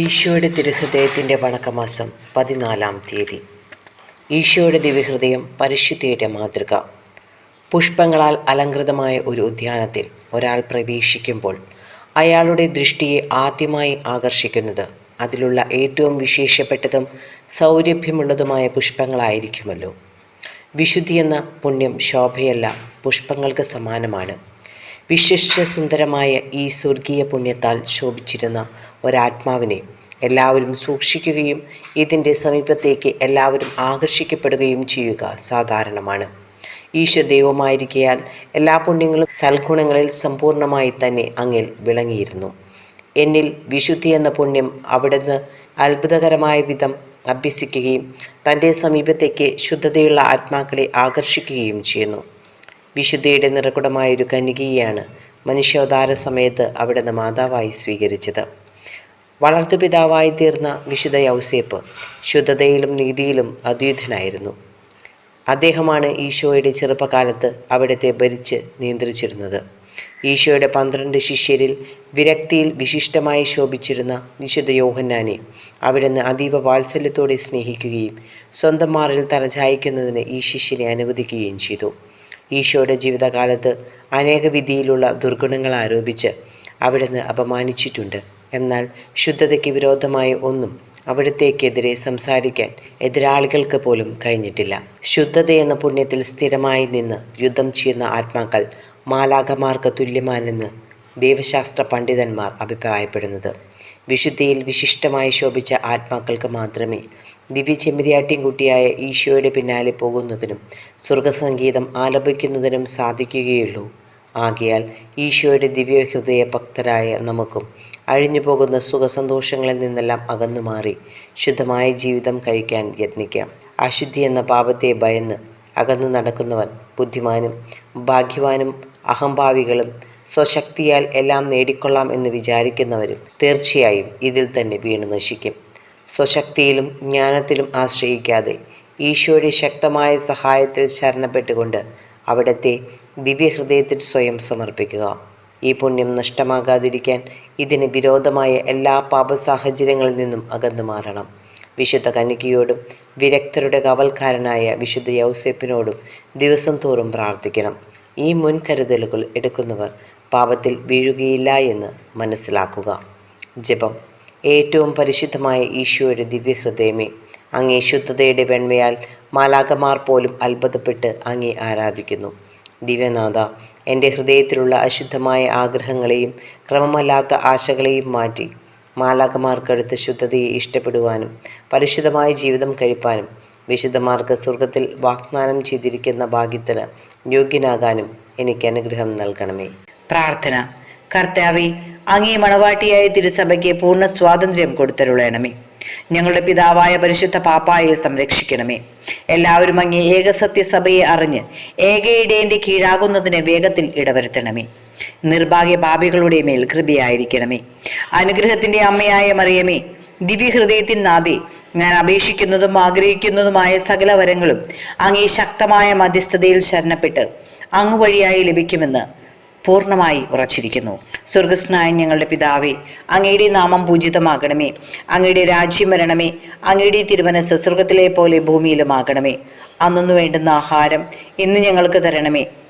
ഈശോയുടെ തിരുഹൃദയത്തിന്റെ വണക്കമാസം പതിനാലാം തീയതി. ഈശോയുടെ ദിവ്യഹൃദയം പരിശുദ്ധിയുടെ മാതൃക. പുഷ്പങ്ങളാൽ അലങ്കൃതമായ ഒരു ഉദ്യാനത്തിൽ ഒരാൾ പ്രവേശിക്കുമ്പോൾ അയാളുടെ ദൃഷ്ടിയെ ആദ്യമായി ആകർഷിക്കുന്നത് അതിലുള്ള ഏറ്റവും വിശേഷപ്പെട്ടതും സൗരഭ്യമുള്ളതുമായ പുഷ്പങ്ങളായിരിക്കുമല്ലോ. വിശുദ്ധി എന്ന പുണ്യം ശോഭയല്ല പുഷ്പങ്ങൾക്ക് സമാനമാണ്. വിശിഷ്ട സുന്ദരമായ ഈ സ്വർഗീയ പുണ്യത്താൽ ശോഭിച്ചിരുന്ന ഒരാത്മാവിനെ എല്ലാവരും സൂക്ഷിക്കുകയും ഇതിന്റെ സമീപത്തേക്ക് എല്ലാവരും ആകർഷിക്കപ്പെടുകയും ചെയ്യുക സാധാരണമാണ്. ഈശോ ദൈവമായിരിക്കയാൽ എല്ലാ പുണ്യങ്ങളും സൽഗുണങ്ങളിൽ സമ്പൂർണമായി തന്നെ അങ്ങിൽ വിളങ്ങിയിരുന്നു. എന്നിൽ വിശുദ്ധി എന്ന പുണ്യം അവിടുന്ന് അത്ഭുതകരമായ വിധം അഭ്യസിക്കുകയും തന്റെ സമീപത്തേക്ക് ശുദ്ധതയുള്ള ആത്മാക്കളെ ആകർഷിക്കുകയും ചെയ്യുന്നു. വിശുദ്ധിയുടെ നിറകുടമായൊരു കനികയാണ് മനുഷ്യാവതാര സമയത്ത് അവിടുന്ന് മാതാവായി സ്വീകരിച്ചത്. വളർത്തുപിതാവായി തീർന്ന വിശുദ്ധ യൗസേപ്പ് ശുദ്ധതയിലും നീതിയിലും അദ്വൈതനായിരുന്നു. അദ്ദേഹമാണ് ഈശോയുടെ ചെറുപ്പകാലത്ത് അവിടുത്തെ ഭരിച്ച് നിയന്ത്രിച്ചിരുന്നത്. ഈശോയുടെ പന്ത്രണ്ട് ശിഷ്യരിൽ വിരക്തിയിൽ വിശിഷ്ടമായി ശോഭിച്ചിരുന്ന വിശുദ്ധ യോഹന്നാനെ അവിടുന്ന് അതീവ വാത്സല്യത്തോടെ സ്നേഹിക്കുകയും സ്വന്തം മാറിൽ തലചായ്ക്കുന്നതിന് ഈ ശിഷ്യനെ അനുവദിക്കുകയും ചെയ്തു. ഈശോയുടെ ജീവിതകാലത്ത് അനേക വിധിയിലുള്ള ദുർഗുണങ്ങൾ ആരോപിച്ച് അവിടുന്ന് അപമാനിച്ചിട്ടുണ്ട്. എന്നാൽ ശുദ്ധതയ്ക്ക് വിരോധമായ ഒന്നും അവിടത്തേക്കെതിരെ സംസാരിക്കാൻ എതിരാളികൾക്ക് പോലും കഴിഞ്ഞിട്ടില്ല. ശുദ്ധത എന്ന പുണ്യത്തിൽ സ്ഥിരമായി നിന്ന് യുദ്ധം ചെയ്യുന്ന ആത്മാക്കൾ മാലാഖമാർക്ക് തുല്യമാണെന്ന് ദൈവശാസ്ത്ര പണ്ഡിതന്മാർ അഭിപ്രായപ്പെടുന്നത്. വിശുദ്ധിയിൽ വിശിഷ്ടമായി ശോഭിച്ച ആത്മാക്കൾക്ക് മാത്രമേ ദിവ്യ ചെമ്മരിയാട്ടിൻകുട്ടിയായ ഈശോയുടെ പിന്നാലെ പോകുന്നതിനും സ്വർഗസംഗീതം ആലപിക്കുന്നതിനും സാധിക്കുകയുള്ളൂ. ആകയാൽ ഈശോയുടെ ദിവ്യഹൃദയ ഭക്തരായ നമുക്കും അഴിഞ്ഞു പോകുന്ന സുഖസന്തോഷങ്ങളിൽ നിന്നെല്ലാം അകന്നു മാറി ശുദ്ധമായ ജീവിതം കഴിക്കാൻ യത്നിക്കാം. അശുദ്ധി എന്ന പാപത്തെ ഭയന്ന് അകന്നു നടക്കുന്നവൻ ബുദ്ധിമാനും ഭാഗ്യവാനും അഹംഭാവികളും സ്വശക്തിയാൽ എല്ലാം നേടിക്കൊള്ളാം എന്ന് വിചാരിക്കുന്നവരും തീർച്ചയായും ഇതിൽ തന്നെ വീണ് നശിക്കും. സ്വശക്തിയിലും ജ്ഞാനത്തിലും ആശ്രയിക്കാതെ ഈശോയുടെ ശക്തമായ സഹായത്തിൽ ശരണപ്പെട്ടുകൊണ്ട് അവിടത്തെ ദിവ്യഹൃദയത്തിൽ സ്വയം സമർപ്പിക്കുക. ഈ പുണ്യം നഷ്ടമാകാതിരിക്കാൻ ഇതിന് വിരോധമായ എല്ലാ പാപ സാഹചര്യങ്ങളിൽ നിന്നും അകന്നു മാറണം. വിശുദ്ധ കന്യകയോടും വിരക്തരുടെ കവൽക്കാരനായ വിശുദ്ധ യൗസേപ്പിനോടും ദിവസം തോറും പ്രാർത്ഥിക്കണം. ഈ മുൻകരുതലുകൾ എടുക്കുന്നവർ പാപത്തിൽ വീഴുകയില്ല എന്ന് മനസ്സിലാക്കുക. ജപം ഏറ്റവും പരിശുദ്ധമായ ഈശോയുടെ ദിവ്യഹൃദയമേ അങ്ങേ ശുദ്ധതയുടെ വെണ്മയാൽ മാലാകമാർ പോലും അത്ഭുതപ്പെട്ട് അങ്ങേ ആരാധിക്കുന്നു. ദിവ്യനാഥ എന്റെ ഹൃദയത്തിലുള്ള അശുദ്ധമായ ആഗ്രഹങ്ങളെയും ക്രമമല്ലാത്ത ആശകളെയും മാറ്റി മാലാകമാർക്കടുത്ത് ശുദ്ധതയെ ഇഷ്ടപ്പെടുവാനും പരിശുദ്ധമായ ജീവിതം കഴിപ്പാനും വിശുദ്ധമാർക്ക് സ്വർഗത്തിൽ വാഗ്ദാനം ചെയ്തിരിക്കുന്ന ഭാഗ്യത്തിന് യോഗ്യനാകാനും എനിക്ക് അനുഗ്രഹം നൽകണമേ. പ്രാർത്ഥന. കർത്താവെ അങ്ങേ മണവാട്ടിയായ തിരുസഭയ്ക്ക് പൂർണ സ്വാതന്ത്ര്യം കൊടുത്തരുളയണമേ ഞങ്ങളുടെ പിതാവായ പരിശുദ്ധ പാപ്പായെ സംരക്ഷിക്കണമേ. എല്ലാവരും അങ്ങേ ഏകസത്യസഭയെ അറിഞ്ഞ് ഏകയിടേന്റെ കീഴാകുന്നതിന് വേഗത്തിൽ ഇടവരുത്തണമേ. നിർഭാഗ്യ പാപികളുടെ മേൽ കൃപയായിരിക്കണമേ. അനുഗ്രഹത്തിന്റെ അമ്മയായ മറിയമേ ദിവ്യഹൃദയത്തിൻ നാദേ ഞാൻ അപേക്ഷിക്കുന്നതും ആഗ്രഹിക്കുന്നതുമായ സകല വരങ്ങളും അങ്ങേ ശക്തമായ മധ്യസ്ഥതയിൽ ശരണപ്പെട്ട് അങ്ങുവഴിയായി ലഭിക്കുമെന്ന് പൂർണമായി ഉറച്ചിരിക്കുന്നു. സ്വർഗസ്നായ ഞങ്ങളുടെ പിതാവേ അങ്ങയുടെ നാമം പൂജിതമാകണമേ. അങ്ങയുടെ രാജ്യം വരണമേ. അങ്ങയുടെ തിരുവനസ് സ്വർഗത്തിലെ പോലെ ഭൂമിയിലുമാകണമേ. അന്നൊന്നു വേണ്ടുന്ന ആഹാരം ഇന്ന് ഞങ്ങൾക്ക് തരണമേ.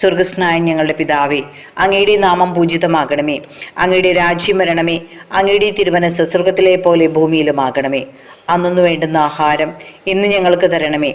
സ്വർഗസ്നായ ഞങ്ങളുടെ പിതാവേ അങ്ങയുടെ നാമം പൂജിതമാകണമേ. അങ്ങയുടെ രാജ്യം വരണമേ. അങ്ങയുടെ തിരുവനസ് സ്വർഗത്തിലെ പോലെ ഭൂമിയിലുമാകണമേ. അന്നൊന്നു വേണ്ടുന്ന ആഹാരം ഇന്ന് ഞങ്ങൾക്ക് തരണമേ.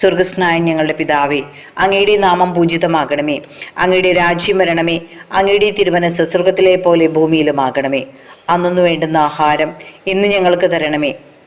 സ്വർഗസ്നായ ഞങ്ങളുടെ പിതാവേ അങ്ങയുടെ നാമം പൂജിതമാകണമേ. അങ്ങയുടെ രാജ്യം വരണമേ. അങ്ങയുടെ തിരുവനസ് സ്വർഗത്തിലെ പോലെ ഭൂമിയിലുമാകണമേ. അന്നൊന്നു വേണ്ടുന്ന ആഹാരം ഇന്ന് ഞങ്ങൾക്ക് തരണമേ.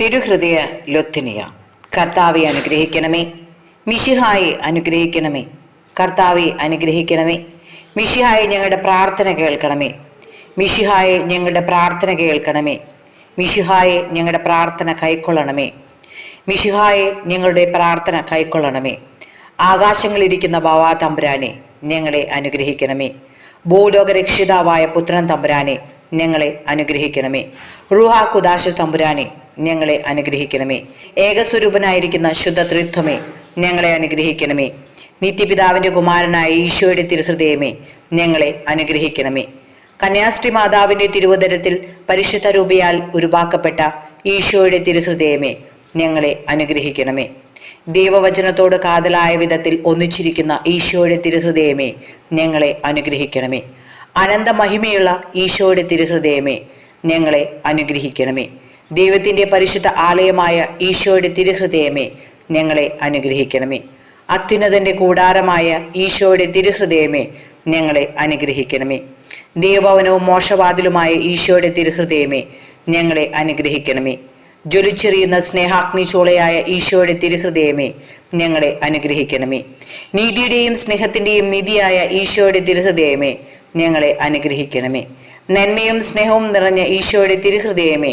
തിരുഹൃദയ ലൊത്തിനിയ കർത്താവെ അനുഗ്രഹിക്കണമേ. മിഷിഹായെ അനുഗ്രഹിക്കണമേ. കർത്താവെ അനുഗ്രഹിക്കണമേ. മിഷിഹായെ ഞങ്ങളുടെ പ്രാർത്ഥന കേൾക്കണമേ. മിഷിഹായെ ഞങ്ങളുടെ പ്രാർത്ഥന കേൾക്കണമേ. മിഷിഹായെ ഞങ്ങളുടെ പ്രാർത്ഥന കൈക്കൊള്ളണമേ. മിഷിഹായെ ഞങ്ങളുടെ പ്രാർത്ഥന കൈക്കൊള്ളണമേ. ആകാശങ്ങളിരിക്കുന്ന ബാവാ തമ്പുരാനെ ഞങ്ങളെ അനുഗ്രഹിക്കണമേ. ഭൂലോകരക്ഷിതാവായ പുത്രൻ തമ്പുരാനെ ഞങ്ങളെ അനുഗ്രഹിക്കണമേ. റുഹാ കുദാശ തമ്പുരാനെ ഞങ്ങളെ അനുഗ്രഹിക്കണമേ. ഏകസ്വരൂപനായിരിക്കുന്ന ശുദ്ധ ത്രിത്വമേ ഞങ്ങളെ അനുഗ്രഹിക്കണമേ. നിത്യപിതാവിന്റെ കുമാരനായ ഈശോയുടെ തിരുഹൃദയമേ ഞങ്ങളെ അനുഗ്രഹിക്കണമേ. കന്യാസ്ത്രീ മാതാവിന്റെ തിരുവതരത്തിൽ പരിശുദ്ധ രൂപയാൽ ഉരുവാക്കപ്പെട്ട ഈശോയുടെ തിരുഹൃദയമേ ഞങ്ങളെ അനുഗ്രഹിക്കണമേ. ദൈവവചനത്തോട് കാതലായ വിധത്തിൽ ഒന്നിച്ചിരിക്കുന്ന ഈശോയുടെ തിരുഹൃദയമേ ഞങ്ങളെ അനുഗ്രഹിക്കണമേ. അനന്ത മഹിമയുള്ള ഈശോയുടെ തിരുഹൃദയമേ ഞങ്ങളെ അനുഗ്രഹിക്കണമേ. ദൈവത്തിന്റെ പരിശുദ്ധ ആലയമായ ഈശോയുടെ തിരുഹൃദയമേ ഞങ്ങളെ അനുഗ്രഹിക്കണമേ. അത്യുന്നതന്റെ കൂടാരമായ ഈശോയുടെ തിരുഹൃദയമേ ഞങ്ങളെ അനുഗ്രഹിക്കണമേ. ദൈവഭവനവും മോശവാതിലുമായ ഈശോയുടെ തിരുഹൃദയമേ ഞങ്ങളെ അനുഗ്രഹിക്കണമേ. ജ്വലിച്ചെറിയുന്ന സ്നേഹാഗ്നി ചോളയായ ഈശോയുടെ തിരുഹൃദയമേ ഞങ്ങളെ അനുഗ്രഹിക്കണമേ. നീതിയുടെയും സ്നേഹത്തിന്റെയും നിധിയായ ഈശോയുടെ തിരുഹൃദയമേ ഞങ്ങളെ അനുഗ്രഹിക്കണമേ. നന്മയും സ്നേഹവും നിറഞ്ഞ ഈശോയുടെ തിരുഹൃദയമേ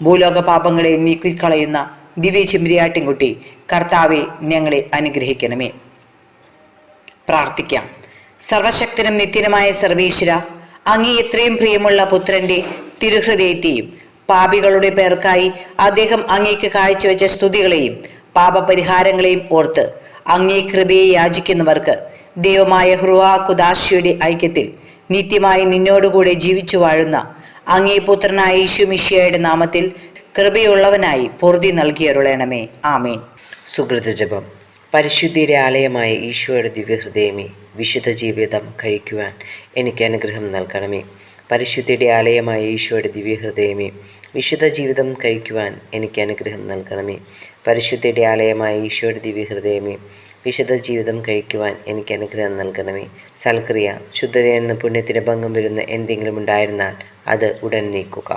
ഭൂലോക പാപങ്ങളെ നീക്കിക്കളയുന്ന ദിവ്യ ദിവ്യചെമ്പരിയാട്ടിൻകുട്ടി കർത്താവെ ഞങ്ങളെ അനുഗ്രഹിക്കണമേ. പ്രാർത്ഥിക്കാം. സർവശക്തനും നിത്യനുമായ സർവേശ്വര അങ്ങേ എത്രയും പ്രിയമുള്ള പുത്രന്റെ തിരുഹൃദയത്തെയും പാപികളുടെ പേർക്കായി അദ്ദേഹം അങ്ങേക്ക് കാഴ്ചവെച്ച സ്തുതികളെയും പാപപരിഹാരങ്ങളെയും ഓർത്ത് അങ്ങേ കൃപയെ യാചിക്കുന്നവർക്ക് ദൈവമായ ഹൃവാ കുദാശിയുടെ ഐക്യത്തിൽ നിത്യമായി നിന്നോടുകൂടെ ജീവിച്ചു വാഴുന്ന അങ്ങേ പുത്രനായ യേശുമിഷിയയുടെ നാമത്തിൽ കൃപയുള്ളവനായി പൊറുതി നൽകിയരുളേണമേ. ആമേൻ. സുഹൃത ജപം. പരിശുദ്ധിയുടെ ആലയമായ ഈശോയുടെ ദിവ്യഹൃദയമേ വിശുദ്ധ ജീവിതം കഴിക്കുവാൻ എനിക്ക് അനുഗ്രഹം നൽകണമേ. പരിശുദ്ധിയുടെ ആലയമായ ഈശോയുടെ ദിവ്യഹൃദയമേ വിശുദ്ധ ജീവിതം കഴിക്കുവാൻ എനിക്ക് അനുഗ്രഹം നൽകണമേ. പരിശുദ്ധിയുടെ ആലയമായ ഈശോയുടെ ദിവ്യഹൃദയമേ വിശുദ്ധ ജീവിതം കഴിക്കുവാൻ എനിക്ക് അനുഗ്രഹം നൽകണമേ. സൽക്രിയ ശുദ്ധതയെന്ന പുണ്യത്തിന് ഭംഗം വരുന്ന എന്തെങ്കിലും ഉണ്ടായിരുന്നാൽ അത് ഉടൻ നീക്കുക.